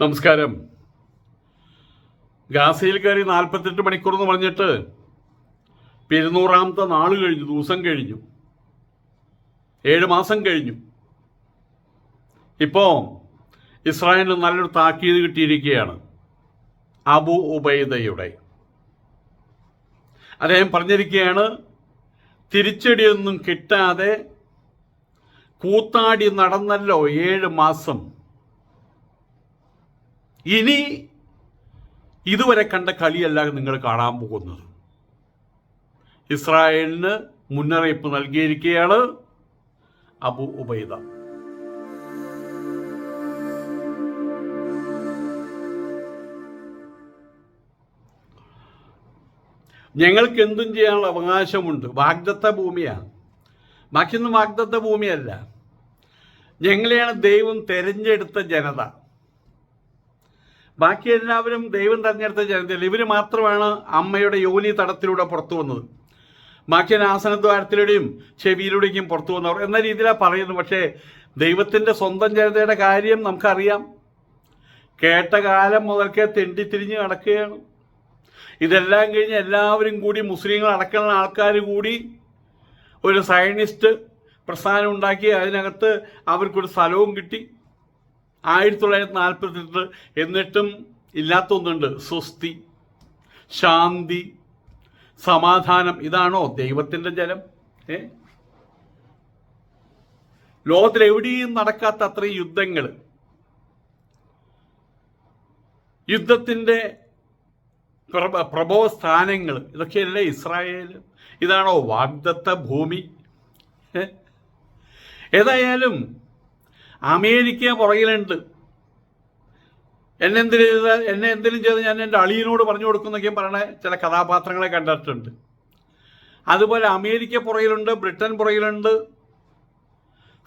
നമസ്കാരം. ഗാസയിൽ കയറി നാൽപ്പത്തെട്ട് മണിക്കൂർ എന്ന് പറഞ്ഞിട്ട് പെരുന്നൂറാമത്തെ നാൾ കഴിഞ്ഞു ദിവസം കഴിഞ്ഞു. ഏഴ് മാസം കഴിഞ്ഞു. ഇപ്പോൾ ഇസ്രായേലിന് നല്ലൊരു താക്കീത് കിട്ടിയിരിക്കുകയാണ് അബു ഉബൈദയുടെ. അദ്ദേഹം പറഞ്ഞിരിക്കുകയാണ് തിരിച്ചടിയൊന്നും കിട്ടാതെ കൂത്താടി നടന്നല്ലോ ഏഴ് മാസം. ഇനി ഇതുവരെ കണ്ട കളിയല്ല നിങ്ങൾ കാണാൻ പോകുന്നത്. ഇസ്രായേലിന് മുന്നറിയിപ്പ് നൽകിയിരിക്കുകയാണ് അബു ഉബൈദ. ഞങ്ങൾക്ക് എന്തും ചെയ്യാനുള്ള അവകാശമുണ്ട്. വാഗ്ദത്ത ഭൂമിയാണ്. ബാക്കിയൊന്നും വാഗ്ദത്ത ഭൂമിയല്ല. ഞങ്ങളെയാണ് ദൈവം തെരഞ്ഞെടുത്ത ജനത. ബാക്കി എല്ലാവരും ദൈവം തെരഞ്ഞെടുത്ത ജനത്തിൽ ഇവർ മാത്രമാണ് അമ്മയുടെ യോനി തടത്തിലൂടെ പുറത്തു വന്നത്. ബാക്കി ആസനദ്വാരത്തിലൂടെയും ചെവിയിലൂടെയും പുറത്തു വന്നവർ. എന്ന രീതിയിലാണ് പറയുന്നത്. പക്ഷേ ദൈവത്തിന്റെ സ്വന്തം ജനതയുടെ കാര്യം നമുക്കറിയാം. കേട്ട കാലം മുതൽക്കേ തെണ്ടിത്തിരിഞ്ഞ് നടക്കുകയാണ്. ഇതെല്ലാം കഴിഞ്ഞ് എല്ലാവരും കൂടി മുസ്ലിങ്ങൾ അടക്കുന്ന ആൾക്കാർ കൂടി ഒരു സയനിസ്റ്റ് പ്രസ്ഥാനം ഉണ്ടാക്കി അതിനകത്ത് അവർക്കൊരു സ്ഥലവും കിട്ടി. ആയിരത്തി തൊള്ളായിരത്തി നാൽപ്പത്തെട്ട് എന്നിട്ടും ഇല്ലാത്ത ഒന്നുണ്ട്. സ്വസ്തി ശാന്തി സമാധാനം. ഇതാണോ ദൈവത്തിന്റെ ജലം? ഏ? ലോകത്തിൽ എവിടെയും നടക്കാത്ത അത്രയും യുദ്ധങ്ങൾ യുദ്ധത്തിന്റെ പ്രഭ പ്രഭവ സ്ഥാനങ്ങൾ ഇതൊക്കെയല്ലേ ഇസ്രായേൽ ഇതാണോ വാഗ്ദത്ത ഭൂമി? ഏതായാലും അമേരിക്ക പുറകിലുണ്ട്. എന്നെ എന്തിനു ചെയ്താൽ എന്നെ എന്തിനും ചെയ്ത് ഞാൻ എന്റെ അളിയനോട് പറഞ്ഞു കൊടുക്കുന്നൊക്കെയും പറയണ ചില കഥാപാത്രങ്ങളെ കണ്ടിട്ടുണ്ട്. അതുപോലെ അമേരിക്ക പുറകിലുണ്ട് ബ്രിട്ടൻ പുറകിലുണ്ട്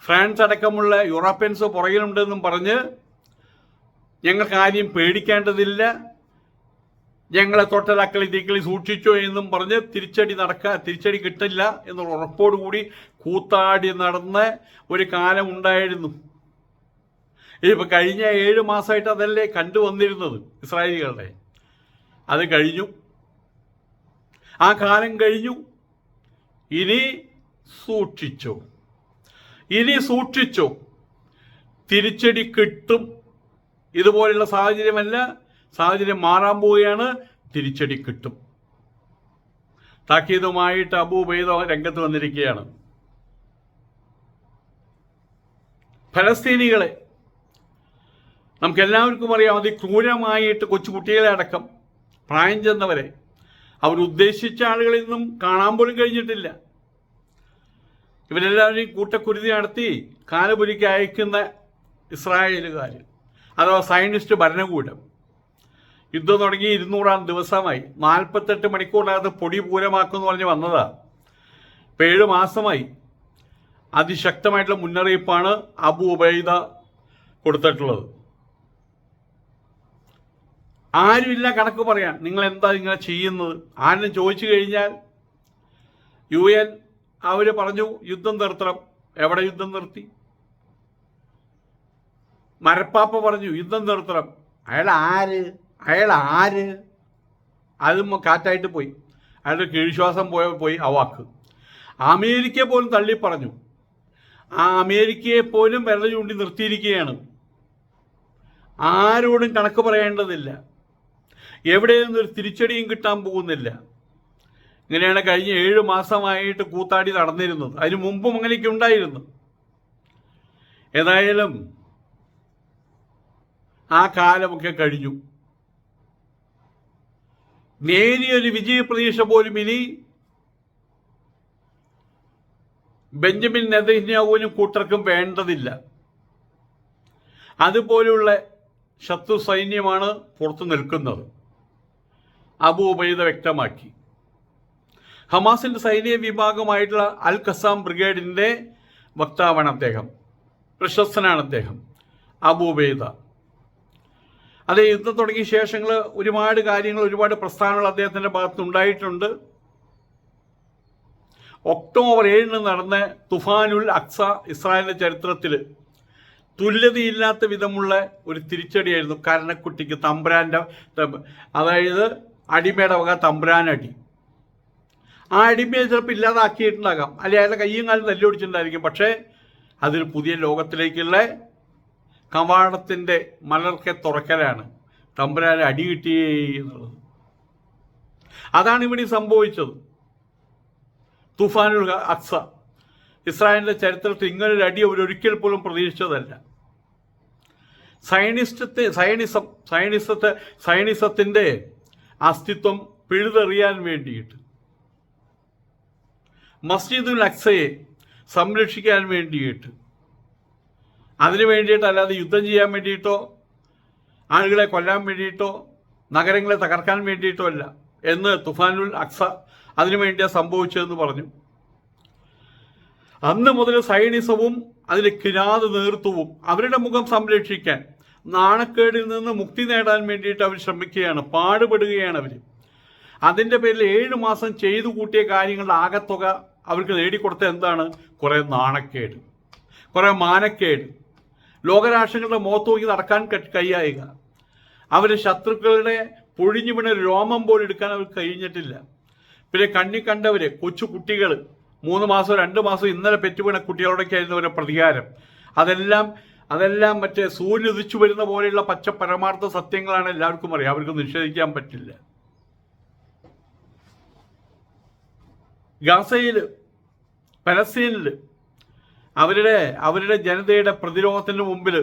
ഫ്രാൻസ് അടക്കമുള്ള യൂറോപ്യൻസ് പുറകിലുണ്ടെന്നും പറഞ്ഞ് ഞങ്ങൾക്ക് ആരെയും പേടിക്കേണ്ടതില്ല. ഞങ്ങളെ തൊട്ടലാക്കളി തീക്കളി സൂക്ഷിച്ചോ എന്നും പറഞ്ഞ് തിരിച്ചടി നടക്ക തിരിച്ചടി കിട്ടില്ല എന്നുള്ള ഉറപ്പോടുകൂടി കൂത്താടി നടന്ന ഒരു കാലം ഉണ്ടായിരുന്നു. ഇപ്പൊ കഴിഞ്ഞ ഏഴ് മാസമായിട്ട് അതല്ലേ കണ്ടുവന്നിരുന്നത് ഇസ്രായേലികളുടെ. അത് കഴിഞ്ഞു. ആ കാലം കഴിഞ്ഞു. ഇനി സൂക്ഷിച്ചു. ഇനി സൂക്ഷിച്ചു. തിരിച്ചടി കിട്ടും. ഇതുപോലുള്ള സാഹചര്യമല്ല. സാഹചര്യം മാറാൻ പോവുകയാണ്. തിരിച്ചടി കിട്ടും. താക്കീതുമായിട്ട് അബൂബൈദ രംഗത്ത് വന്നിരിക്കുകയാണ്. ഫലസ്തീനികളെ നമുക്ക് എല്ലാവർക്കും അറിയാം അതിക്രൂരമായിട്ട് കൊച്ചുകുട്ടികളെ അടക്കം പ്രായം ചെന്നവരെ അവരുദ്ദേശിച്ച ആളുകളിൽ നിന്നും കാണാൻ പോലും കഴിഞ്ഞിട്ടില്ല. ഇവരെല്ലാവരെയും കൂട്ടക്കുരുതി നടത്തി കാലപുരിക്ക് അയക്കുന്ന ഇസ്രായേലുകാർ അഥവാ സയനിസ്റ്റ് ഭരണകൂടം. യുദ്ധം തുടങ്ങി ഇരുന്നൂറാം ദിവസമായി. നാൽപ്പത്തെട്ട് മണിക്കൂറിനകത്ത് പൊടി പൂരമാക്കുമെന്ന് പറഞ്ഞ് വന്നതാ. ഇപ്പം ഏഴ് മാസമായി. അതിശക്തമായിട്ടുള്ള മുന്നറിയിപ്പാണ് അബു ഉബൈദ കൊടുത്തിട്ടുള്ളത്. ആരുമില്ല കണക്ക് പറയാൻ. നിങ്ങൾ എന്താ ഇങ്ങനെ ചെയ്യുന്നത്? ആരും ചോദിച്ചു കഴിഞ്ഞാൽ യു എൻ അവർ പറഞ്ഞു യുദ്ധം നിർത്തണം. എവിടെ യുദ്ധം നിർത്തി? മരപ്പാപ്പ പറഞ്ഞു യുദ്ധം നിർത്തണം. അയാൾ ആര്? അയാൾ ആര്? അതും കാറ്റായിട്ട് പോയി. അയാളുടെ കീഴ്ശ്വാസം പോയ പോയി ആ വാക്ക് അമേരിക്ക പോലും തള്ളി പറഞ്ഞു. ആ അമേരിക്കയെ പോലും വിരൽ ചൂണ്ടി നിർത്തിയിരിക്കുകയാണ്. ആരോടും കണക്ക് പറയേണ്ടതില്ല. എവിടെയൊന്നും നിന്നൊരു തിരിച്ചടിയും കിട്ടാൻ പോകുന്നില്ല. ഇങ്ങനെയാണ് കഴിഞ്ഞ ഏഴ് മാസമായിട്ട് കൂത്താടി നടന്നിരുന്നത്. അതിനു മുമ്പും അങ്ങനെയൊക്കെ ഉണ്ടായിരുന്നു. ഏതായാലും ആ കാലമൊക്കെ കഴിഞ്ഞു. നേരിയൊരു വിജയപ്രതീക്ഷ പോലും ഇനി ബെഞ്ചമിൻ നെതന്യാഹുവിനും കൂട്ടർക്കും വേണ്ടതില്ല. അതുപോലുള്ള ശത്രു സൈന്യമാണ് പുറത്തു നിൽക്കുന്നത്. അബു ഉബൈദ വ്യക്തമാക്കി. ഹമാസിന്റെ സൈനിക വിഭാഗമായിട്ടുള്ള അൽ ഖസാം ബ്രിഗേഡിന്റെ വക്താവാണ് അദ്ദേഹം. പ്രശസ്തനാണ് അദ്ദേഹം. അബു ഉബൈദ അത് യുദ്ധം തുടങ്ങിയ ശേഷങ്ങൾ ഒരുപാട് കാര്യങ്ങൾ ഒരുപാട് പ്രസ്ഥാനങ്ങൾ അദ്ദേഹത്തിന്റെ ഭാഗത്ത് ഉണ്ടായിട്ടുണ്ട്. ഒക്ടോബർ ഏഴിന് നടന്ന തുഫാനുൽ അക്സ ഇസ്രായേലിന്റെ ചരിത്രത്തിൽ തുല്യതയില്ലാത്ത വിധമുള്ള ഒരു തിരിച്ചടിയായിരുന്നു കരണക്കുട്ടിക്ക് തമ്പ്രാന്റെ അതായത് അടിമയുടെ വക തമ്പുരാനടി. ആ അടിമയെ ചിലപ്പോൾ ഇല്ലാതാക്കിയിട്ടുണ്ടാകാം. അല്ലെ അയാളുടെ കയ്യും കാലും തല്ലുപിടിച്ചിട്ടുണ്ടായിരിക്കും. പക്ഷേ അതൊരു പുതിയ ലോകത്തിലേക്കുള്ള കവാടത്തിന്റെ മലർക്കെ തുറക്കലാണ്. തമ്പുരാനെ അടി കിട്ടിയേ എന്നുള്ളത്. അതാണ് ഇവിടെ സംഭവിച്ചത്. തുഫാനുൽ അക്സ. ഇസ്രായേലിന്റെ ചരിത്രത്തിൽ ഇങ്ങനൊരു അടി അവരൊരിക്കൽ പോലും പ്രതീക്ഷിച്ചതല്ല. സയനിസ്റ്റത്തെ സയനിസം സയനിസത്തെ സയനിസത്തിന്റെ അസ്തിത്വം പിഴുതെറിയാൻ വേണ്ടിയിട്ട്. മസ്ജിദുൽ അക്സയെ സംരക്ഷിക്കാൻ വേണ്ടിയിട്ട്. അതിനു വേണ്ടിയിട്ട് അല്ലാതെ യുദ്ധം ചെയ്യാൻ വേണ്ടിയിട്ടോ ആളുകളെ കൊല്ലാൻ വേണ്ടിയിട്ടോ നഗരങ്ങളെ തകർക്കാൻ വേണ്ടിയിട്ടോ അല്ല. എന്ന് തുഫാനുൽ അക്സ അതിനു വേണ്ടിയാണ് സംഭവിച്ചതെന്ന് പറഞ്ഞു. അന്ന് മുതൽ സൈനിസവും അതിലെ കിരാത് നേതൃത്വവും അവരുടെ മുഖം സംരക്ഷിക്കാൻ നാണക്കേടിൽ നിന്ന് മുക്തി നേടാൻ വേണ്ടിയിട്ട് അവർ ശ്രമിക്കുകയാണ് പാടുപെടുകയാണ് അവർ അതിന്റെ പേരിൽ ഏഴ് മാസം ചെയ്തു കൂട്ടിയ കാര്യങ്ങളുടെ ആകത്തുക അവർക്ക് നേടിക്കൊടുത്ത എന്താണ്? കുറേ നാണക്കേട് കുറേ മാനക്കേട്. ലോകരാഷ്ട്രങ്ങളുടെ മുഖത്ത് നോക്കി നടക്കാൻ കഴിയായിക. അവർ ശത്രുക്കളുടെ പൊഴിഞ്ഞു വീണ രോമം പോലും എടുക്കാൻ അവർക്ക് കഴിഞ്ഞിട്ടില്ല. പിന്നെ കണ്ണി കണ്ടവർ കൊച്ചു കുട്ടികൾ മൂന്ന് മാസം രണ്ട് മാസം ഇന്നലെ പെറ്റുവീണ കുട്ടികളോടൊക്കെ ആയിരുന്നു അവരുടെ പ്രതികാരം. അതെല്ലാം അതെല്ലാം മറ്റേ സൂര്യ ഉദിച്ചു വരുന്ന പോലെയുള്ള പച്ച പരമാർത്ഥ സത്യങ്ങളാണ് എല്ലാവർക്കും അറിയാം. അവർക്ക് നിഷേധിക്കാൻ പറ്റില്ല. ഗാസയിൽ പലസ്തീനിൽ അവരുടെ അവരുടെ ജനതയുടെ പ്രതിരോധത്തിന് മുമ്പിൽ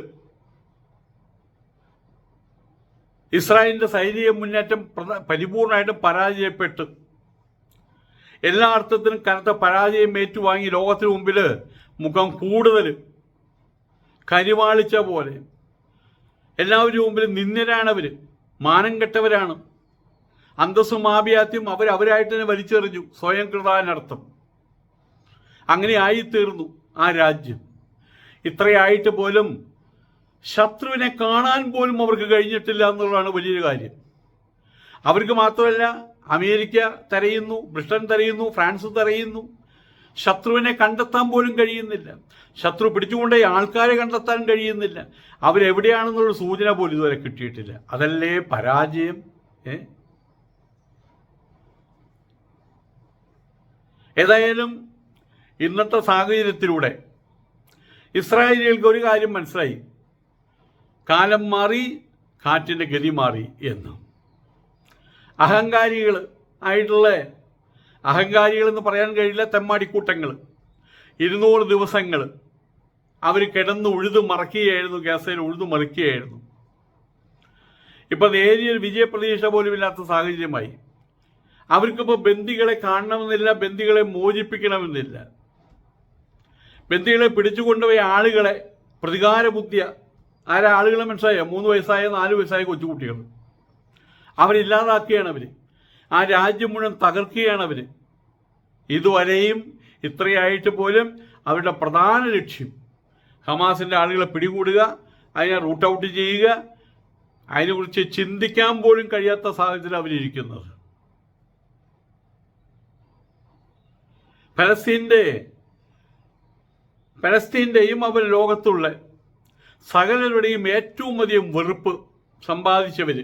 ഇസ്രായേലിന്റെ സൈനിക മുന്നേറ്റം പരിപൂർണമായിട്ടും പരാജയപ്പെട്ട് എല്ലാ അർത്ഥത്തിനും കനത്ത പരാജയം ഏറ്റുവാങ്ങി ലോകത്തിന് മുമ്പിൽ മുഖം കൂടുതൽ കരിവാളിച്ച പോലെ. എല്ലാവരും മുമ്പിൽ നിന്നരാണവർ മാനം കെട്ടവരാണ്. അന്തസ്സും ആഭിയാത്യം അവർ അവരായിട്ട് തന്നെ വലിച്ചെറിഞ്ഞു സ്വയം കൃതാനർത്ഥം. അങ്ങനെ ആയിത്തീർന്നു ആ രാജ്യം. ഇത്രയായിട്ട് പോലും ശത്രുവിനെ കാണാൻ പോലും അവർക്ക് കഴിഞ്ഞിട്ടില്ല എന്നുള്ളതാണ് വലിയൊരു കാര്യം. അവർക്ക് മാത്രമല്ല അമേരിക്ക തരയുന്നു ബ്രിട്ടൻ തരയുന്നു ഫ്രാൻസ് തെരയുന്നു ശത്രുവിനെ കണ്ടെത്താൻ പോലും കഴിയുന്നില്ല. ശത്രു പിടിച്ചുകൊണ്ടേ ആൾക്കാരെ കണ്ടെത്താൻ കഴിയുന്നില്ല. അവരെവിടെയാണെന്നുള്ള സൂചന പോലും ഇതുവരെ കിട്ടിയിട്ടില്ല. അതല്ലേ പരാജയം? ഏ? ഏതായാലും ഇന്നത്തെ സാഹചര്യത്തിലൂടെ ഇസ്രായേലികൾക്ക് ഒരു കാര്യം മനസ്സിലായി. കാലം മാറി കാറ്റിന്റെ ഗതി മാറി എന്ന്. അഹങ്കാരികൾ ആയിട്ടുള്ള അഹങ്കാരികൾ എന്ന് പറയാൻ കഴിയില്ല തെമ്മാടിക്കൂട്ടങ്ങൾ ഇരുന്നൂറ് ദിവസങ്ങൾ അവർ കിടന്ന് ഉഴുതു മറക്കുകയായിരുന്നു ഗ്യാസയിൽ ഉഴുതു മറിക്കുകയായിരുന്നു. ഇപ്പം നേരിയൊരു വിജയപ്രതീക്ഷ പോലും ഇല്ലാത്ത സാഹചര്യമായി. അവർക്കിപ്പോൾ ബന്ദികളെ കാണണമെന്നില്ല ബന്ദികളെ മോചിപ്പിക്കണമെന്നില്ല. ബന്ദികളെ പിടിച്ചുകൊണ്ടുപോയ ആളുകളെ പ്രതികാര ബുദ്ധിയ ആരാളുകളെ മനസ്സിലായോ? മൂന്ന് വയസ്സായ നാല് വയസ്സായ കൊച്ചുകുട്ടികൾ അവരില്ലാതാക്കുകയാണ് അവർ ആ രാജ്യം മുഴുവൻ തകർക്കുകയാണ് അവർ ഇതുവരെയും ഇത്രയായിട്ട് പോലും അവരുടെ പ്രധാന ലക്ഷ്യം ഹമാസിന്റെ ആളുകളെ പിടികൂടുക അതിനെ റൂട്ട് ഔട്ട് ചെയ്യുക അതിനെക്കുറിച്ച് ചിന്തിക്കാൻ പോലും കഴിയാത്ത സാഹചര്യം അവരിയ്ക്കുന്നത് പലസ്തീന്റെ പലസ്തീന്റെയും അവർ ലോകത്തുള്ള സകലരുടെയും ഏറ്റവും അധികം വെറുപ്പ് സമ്പാദിച്ചവർ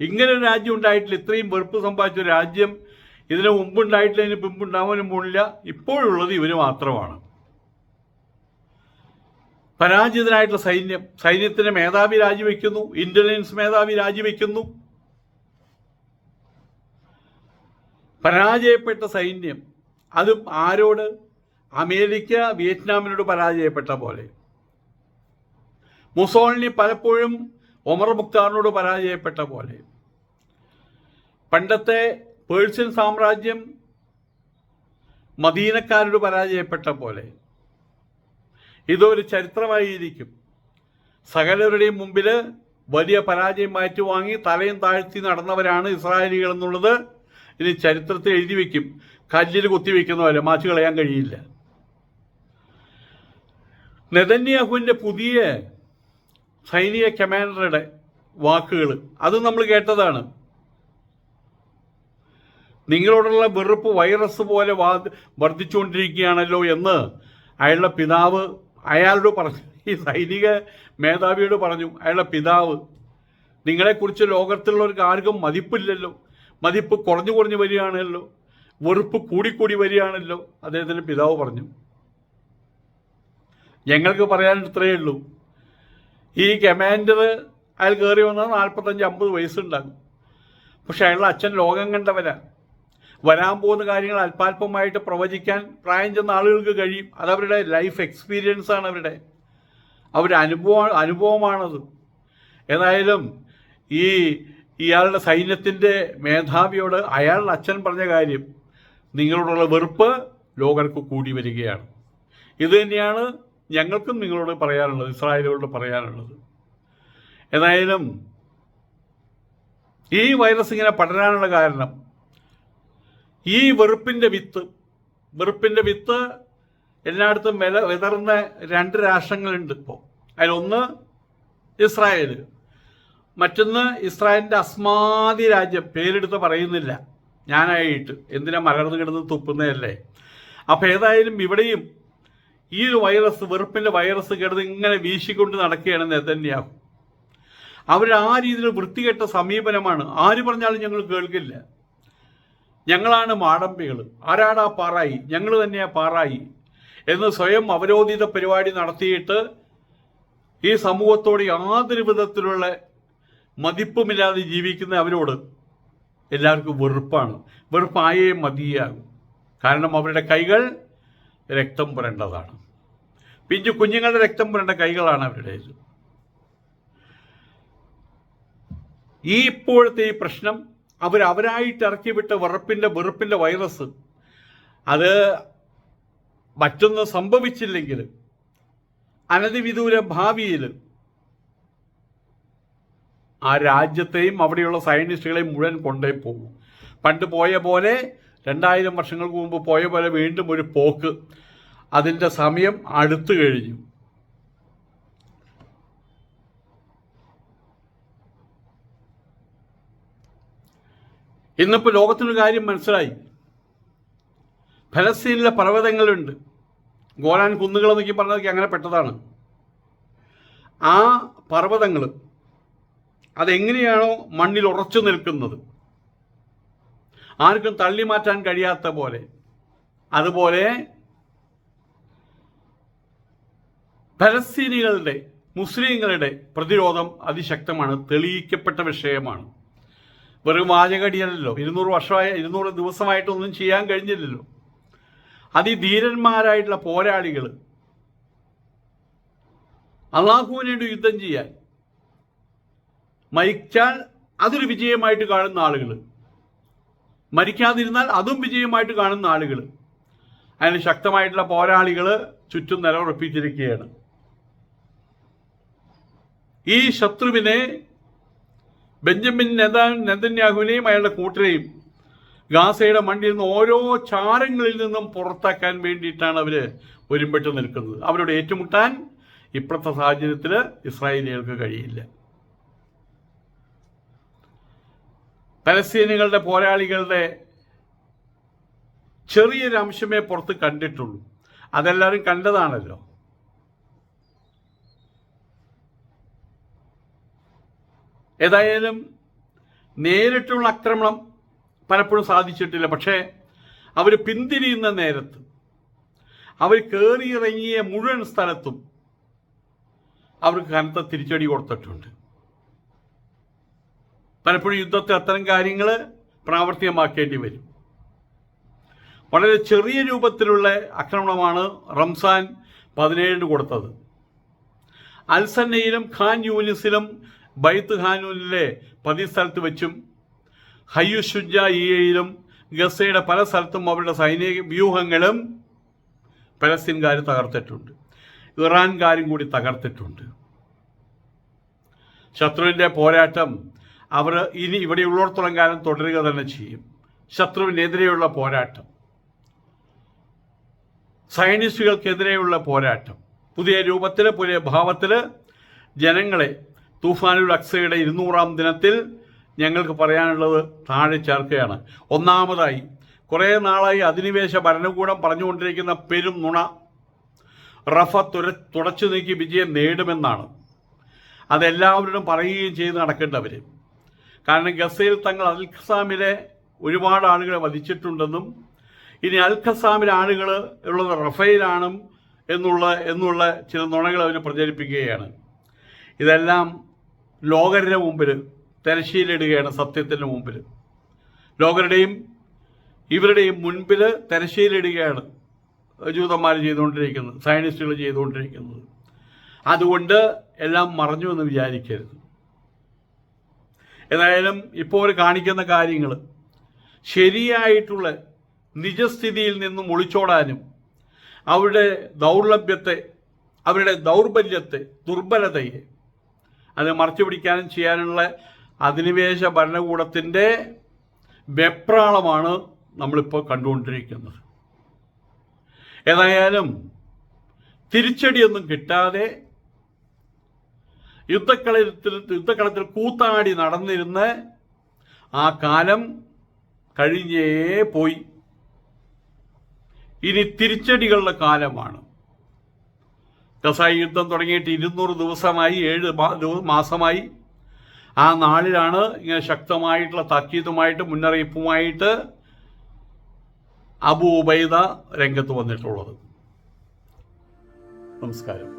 ഇങ്ങനെ ഒരു രാജ്യം ഉണ്ടായിട്ടില്ല. ഇത്രയും വെറുപ്പ് സമ്പാദിച്ച ഒരു രാജ്യം ഇതിനു മുമ്പുണ്ടായിട്ടില്ല ഇതിന് പിമ്പുണ്ടാവാനും പോണില്ല. ഇപ്പോഴുള്ളത് ഇവർ മാത്രമാണ്. പരാജിതനായിട്ടുള്ള സൈന്യം സൈന്യത്തിന് മേധാവി രാജിവെക്കുന്നു ഇന്റലിജൻസ് മേധാവി രാജിവെക്കുന്നു. പരാജയപ്പെട്ട സൈന്യം അതും ആരോട്? അമേരിക്ക വിയറ്റ്നാമിനോട് പരാജയപ്പെട്ട പോലെ. മുസോളിനി പലപ്പോഴും ഒമർ മുക്താറിനോട് പരാജയപ്പെട്ട പോലെ. പണ്ടത്തെ പേഴ്സ്യൻ സാമ്രാജ്യം മദീനക്കാരോട് പരാജയപ്പെട്ട പോലെ ഇതൊരു ചരിത്രമായിരിക്കും. സകലരുടെയും മുമ്പിൽ വലിയ പരാജയം മാറ്റുവാങ്ങി തലയും താഴ്ത്തി നടന്നവരാണ് ഇസ്രായേലികൾ എന്നുള്ളത് ഇനി ചരിത്രത്തിൽ എഴുതി വയ്ക്കും കല്ലിൽ കുത്തിവെക്കുന്ന പോലെ മാച്ചു കളയാൻ കഴിയില്ല. നെതന്യാഹുവിന്റെ പുതിയ സൈനിക കമാൻഡറുടെ വാക്കുകൾ അത് നമ്മൾ കേട്ടതാണ്. നിങ്ങളോടുള്ള വെറുപ്പ് വൈറസ് പോലെ വർദ്ധിച്ചുകൊണ്ടിരിക്കുകയാണല്ലോ എന്ന് അയാളുടെ പിതാവ് അയാളോട് പറഞ്ഞു. ഈ സൈനിക മേധാവിയോട് പറഞ്ഞു അയാളുടെ പിതാവ് നിങ്ങളെക്കുറിച്ച് ലോകത്തിലുള്ളവർക്ക് ആർക്കും മതിപ്പില്ലല്ലോ. മതിപ്പ് കുറഞ്ഞു കുറഞ്ഞു വരികയാണല്ലോ. വെറുപ്പ് കൂടിക്കൂടി വരികയാണല്ലോ. അദ്ദേഹത്തിന്റെ പിതാവ് പറഞ്ഞു. ഞങ്ങൾക്ക് പറയാൻ ഇത്രയേ ഉള്ളൂ. ഈ കമാൻഡർ അയാൾ കയറി വന്നാൽ നാൽപ്പത്തഞ്ച് അമ്പത് വയസ്സുണ്ടാകും. പക്ഷെ അയാളുടെ അച്ഛൻ ലോകം കണ്ടവരാ വരാൻ പോകുന്ന കാര്യങ്ങൾ അല്പാല്പമായിട്ട് പ്രവചിക്കാൻ പ്രായം ചെന്ന ആളുകൾക്ക് കഴിയും. അതവരുടെ ലൈഫ് എക്സ്പീരിയൻസ് ആണ് അവരുടെ. അവരുടെ അനുഭവം അനുഭവമാണത്. ഏതായാലും ഈ ഇയാളുടെ സൈന്യത്തിന്റെ മേധാവിയോട് അയാളുടെ അച്ഛൻ പറഞ്ഞ കാര്യം നിങ്ങളോടുള്ള വെറുപ്പ് ലോകർക്ക് കൂടി വരികയാണ്. ഇത് തന്നെയാണ് ഞങ്ങൾക്കും നിങ്ങളോട് പറയാനുള്ളത് ഇസ്രായേലോട് പറയാനുള്ളത്. ഏതായാലും ഈ വൈറസ് ഇങ്ങനെ പടരാനുള്ള കാരണം ഈ വെറുപ്പിന്റെ വിത്ത് വെറുപ്പിന്റെ വിത്ത് എല്ലായിടത്തും വില വിതറുന്ന രണ്ട് രാഷ്ട്രങ്ങളുണ്ട് ഇപ്പോൾ അതിലൊന്ന് ഇസ്രായേൽ മറ്റൊന്ന് ഇസ്രായേലിന്റെ അസ്മാതി രാജ്യം. പേരെടുത്ത് പറയുന്നില്ല. ഞാനായിട്ട്. എന്തിനാ മലർന്ന് കിടന്ന് തുപ്പുന്നതല്ലേ? അപ്പോൾ ഏതായാലും ഇവിടെയും ഈ ഒരു വൈറസ് വെറുപ്പിന്റെ വൈറസ് കിടന്ന് ഇങ്ങനെ വീശിക്കൊണ്ട് നടക്കുകയാണ് നെതന്യാഹു. അവർ ആ രീതിയിൽ വൃത്തികെട്ട സമീപനമാണ്. ആര് പറഞ്ഞാലും ഞങ്ങൾ കേൾക്കില്ല. ഞങ്ങളാണ് മാടമ്പികൾ ആരാടാ പാറായി? ഞങ്ങൾ തന്നെയാ പാറായി. എന്ന് സ്വയം അവരോധിത പരിപാടി നടത്തിയിട്ട് ഈ സമൂഹത്തോട് യാതൊരു വിധത്തിലുള്ള മതിപ്പുമില്ലാതെ ജീവിക്കുന്ന അവരോട് എല്ലാവർക്കും വെറുപ്പാണ്. വെറുപ്പായേ മതിയാകും. കാരണം അവരുടെ കൈകൾ രക്തം പുരണ്ടതാണ്. പിഞ്ചു കുഞ്ഞുങ്ങളുടെ രക്തം പുരണ്ട കൈകളാണ് അവരുടേത്. ഈ ഇപ്പോഴത്തെ ഈ പ്രശ്നം അവർ അവരായിട്ട് ഇറക്കി വിട്ട വെറുപ്പിന്റെ വെറുപ്പിന്റെ വൈറസ് അത് മറ്റൊന്ന് സംഭവിച്ചില്ലെങ്കിൽ അനധിവിദൂര ഭാവിയിൽ ആ രാജ്യത്തെയും അവിടെയുള്ള സയന്റിസ്റ്റുകളെയും മുഴുവൻ കൊണ്ടേ പോകും. പണ്ട് പോയ പോലെ രണ്ടായിരം വർഷങ്ങൾക്ക് മുമ്പ് പോയ പോലെ വീണ്ടും ഒരു പോക്ക് അതിന്റെ സമയം അടുത്തു കഴിഞ്ഞു. ഇന്നിപ്പോൾ ലോകത്തിനൊരു കാര്യം മനസ്സിലായി. ഫലസ്തീനിലെ പർവതങ്ങളുണ്ട്. ഗോലാൻ കുന്നുകൾ എന്നൊക്കെ പറഞ്ഞതൊക്കെ അങ്ങനെ പെട്ടതാണ്. ആ പർവതങ്ങൾ അതെങ്ങനെയാണോ മണ്ണിൽ ഉറച്ചു നിൽക്കുന്നത്? ആർക്കും തള്ളി മാറ്റാൻ കഴിയാത്ത പോലെ. അതുപോലെ ഫലസ്തീനികളുടെ മുസ്ലിങ്ങളുടെ പ്രതിരോധം അതിശക്തമാണ് തെളിയിക്കപ്പെട്ട വിഷയമാണ്. വെറും വാചകടിയല്ലല്ലോ ഇരുന്നൂറ് വർഷമായ ഇരുന്നൂറ് ദിവസമായിട്ടൊന്നും ചെയ്യാൻ കഴിഞ്ഞില്ലല്ലോ. അതിധീരന്മാരായിട്ടുള്ള പോരാളികൾ അള്ളാഹുവിന് വേണ്ടി യുദ്ധം ചെയ്യാൻ മരിച്ചാൽ അതൊരു വിജയമായിട്ട് കാണുന്ന ആളുകൾ മരിക്കാതിരുന്നാൽ അതും വിജയമായിട്ട് കാണുന്ന ആളുകൾ അതിന് ശക്തമായിട്ടുള്ള പോരാളികൾ ചുറ്റും നിലയുറപ്പിച്ചിരിക്കുകയാണ്. ഈ ശത്രുവിനെ ബെഞ്ചമിൻ നെതാ നെതന്യാഹുവിനെയും അയാളുടെ കൂട്ടരെയും ഗാസയുടെ മണ്ണിൽ നിന്ന് ഓരോ ചാരങ്ങളിൽ നിന്നും പുറത്താക്കാൻ വേണ്ടിയിട്ടാണ് അവർ ഒരുമ്പെട്ട് നിൽക്കുന്നത്. അവരോട് ഏറ്റുമുട്ടാൻ ഇപ്പോഴത്തെ സാഹചര്യത്തിൽ ഇസ്രായേലികൾക്ക് കഴിയില്ല. പലസ്തീനുകളുടെ പോരാളികളുടെ ചെറിയൊരു അംശമേ പുറത്ത് കണ്ടിട്ടുള്ളൂ. അതെല്ലാവരും കണ്ടതാണല്ലോ. ഏതായാലും നേരിട്ടുള്ള ആക്രമണം പലപ്പോഴും സാധിച്ചിട്ടില്ല. പക്ഷേ അവർ പിന്തിരിയുന്ന നേരത്ത് അവർ കയറിയിറങ്ങിയ മുഴുവൻ സ്ഥലത്തും അവർക്ക് കനത്ത തിരിച്ചടി കൊടുത്തിട്ടുണ്ട്. പലപ്പോഴും യുദ്ധത്തിൽ അത്തരം കാര്യങ്ങൾ പ്രാവർത്തികമാക്കേണ്ടി വരും. വളരെ ചെറിയ രൂപത്തിലുള്ള ആക്രമണമാണ് റംസാൻ പതിനേഴിന് കൊടുത്തത്. അൽസന്നയിലും ഖാൻ യൂനിസിലും ബൈത്ത് ഹാനൂനിലെ പതി സ്ഥലത്ത് വെച്ചും ഹയ്യുഷുജ ഇയയിലും ഗസയുടെ പല സ്ഥലത്തും അവരുടെ സൈനിക വ്യൂഹങ്ങളും പലസ്തീൻകാർ തകർത്തിട്ടുണ്ട്. ഇറാൻകാരും കൂടി തകർത്തിട്ടുണ്ട്. ശത്രുവിന്റെ പോരാട്ടം അവർ ഇനി ഇവിടെ ഉള്ളിടത്തോളം കാലം തുടരുക തന്നെ ചെയ്യും. ശത്രുവിനെതിരെയുള്ള പോരാട്ടം. സയനിസ്റ്റുകൾക്കെതിരെയുള്ള പോരാട്ടം. പുതിയ രൂപത്തിൽ പുതിയ ഭാവത്തിൽ ജനങ്ങളെ തൂഫാനുൽ അക്സയുടെ ഇരുന്നൂറാം ദിനത്തിൽ ഞങ്ങൾക്ക് പറയാനുള്ളത് താഴെ ചേർക്കുകയാണ്. ഒന്നാമതായി കുറേ നാളായി അധിനിവേശ ഭരണകൂടം പറഞ്ഞുകൊണ്ടിരിക്കുന്ന പെരും നുണ റഫ തുര തുടച്ചു നീക്കി വിജയം നേടുമെന്നാണ്. അതെല്ലാവരോടും പറയുകയും ചെയ്ത് നടക്കേണ്ടവർ കാരണം ഗസയിൽ തങ്ങൾ അൽഖസാമിലെ ഒരുപാട് ആളുകളെ വധിച്ചിട്ടുണ്ടെന്നും ഇനി അൽഖസാമിലെ ആളുകൾ ഉള്ളത് റഫയിലാണ് എന്നുള്ള എന്നുള്ള ചില നുണകൾ അവർ പ്രചരിപ്പിക്കുകയാണ്. ഇതെല്ലാം ലോകരുടെ മുമ്പിൽ തിരശ്ശീലിടുകയാണ് സത്യത്തിന്റെ മുമ്പിൽ ലോകരുടെയും ഇവരുടെയും മുൻപിൽ തിരശ്ശീലിടുകയാണ് ജൂതന്മാർ ചെയ്തുകൊണ്ടിരിക്കുന്നത് സയനിസ്റ്റുകൾ ചെയ്തുകൊണ്ടിരിക്കുന്നത്. അതുകൊണ്ട് എല്ലാം മറഞ്ഞു എന്ന് വിചാരിക്കരുത്. ഏതായാലും ഇപ്പോൾ അവർ കാണിക്കുന്ന കാര്യങ്ങൾ ശരിയായിട്ടുള്ള നിജസ്ഥിതിയിൽ നിന്നും ഒളിച്ചോടാനും അവരുടെ ദൗർലഭ്യത്തെ അവരുടെ ദൗർബല്യത്തെ ദുർബലതയെ അത് മറച്ചു പിടിക്കാനും ചെയ്യാനുള്ള അധിനിവേശ ഭരണകൂടത്തിന്റെ വെപ്രാളമാണ് നമ്മളിപ്പോൾ കണ്ടുകൊണ്ടിരിക്കുന്നത്. ഏതായാലും തിരിച്ചടിയൊന്നും കിട്ടാതെ യുദ്ധക്കളത്തിൽ യുദ്ധക്കളത്തിൽ കൂത്താടി നടന്നിരുന്ന ആ കാലം കഴിഞ്ഞേ പോയി. ഇനി തിരിച്ചടികളുടെ കാലമാണ്. കസായി യുദ്ധം തുടങ്ങിയിട്ട് ഇരുന്നൂറ് ദിവസമായി ഏഴ് മാസമായി. ആ നാളിലാണ് ഇങ്ങനെ ശക്തമായിട്ടുള്ള താക്കീതുമായിട്ട് മുന്നറിയിപ്പുമായിട്ട് അബു ഉബൈദ രംഗത്ത് വന്നിട്ടുള്ളത്. നമസ്കാരം.